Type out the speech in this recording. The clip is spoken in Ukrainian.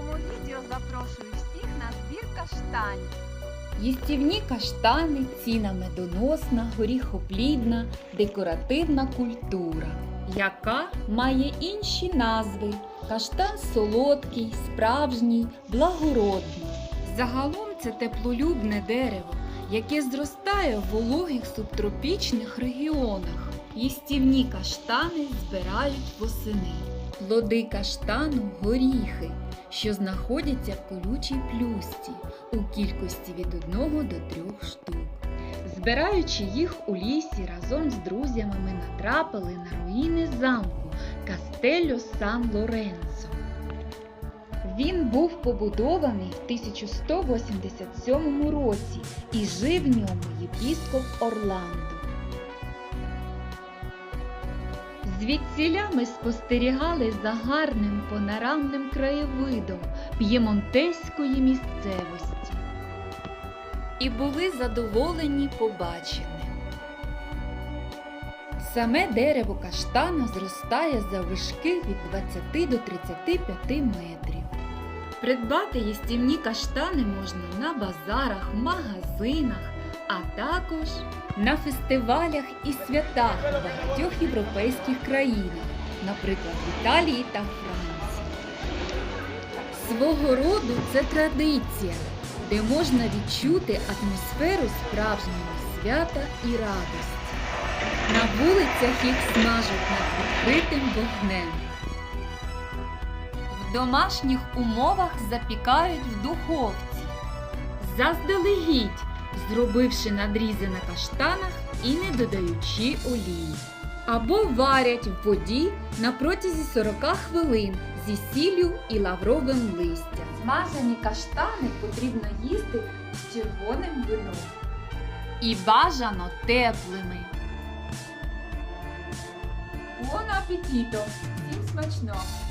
цьому відео запрошую всіх на збір каштанів. Їстівні каштани, ціна медоносна, горіхоплідна, декоративна культура, яка має інші назви: каштан солодкий, справжній, благородний. Загалом це теплолюбне дерево, яке зростає в вологих субтропічних регіонах. Їстівні каштани збирають восени. Плоди каштану горіхи, що знаходяться в колючій плюсті у кількості від 1 до 3 штук. Збираючи їх у лісі разом з друзями, ми натрапили на руїни замку Кастельо Сан Лоренцо. Він був побудований в 1187 році і жив в ньому єпіскоп Орландо. Звідсіля ми спостерігали за гарним панорамним краєвидом п'ємонтеської місцевості і були задоволені побаченим. Саме дерево каштана зростає заввишки від 20 до 35 метрів. Придбати їстівні каштани можна на базарах, магазинах, а також на фестивалях і святах багатьох європейських країнах, наприклад, в Італії та Франції. Свого роду це традиція, де можна відчути атмосферу справжнього свята і радості. На вулицях їх смажуть над відкритим вогнем. В домашніх умовах запікають в духовці. Заздалегідь, зробивши надрізи на каштанах і не додаючи олії. Або варять в воді на протязі 40 хвилин зі сіллю і лавровим листям. Змазані каштани потрібно їсти з червоним вином. І бажано теплими. Buon апетito! Всім смачного!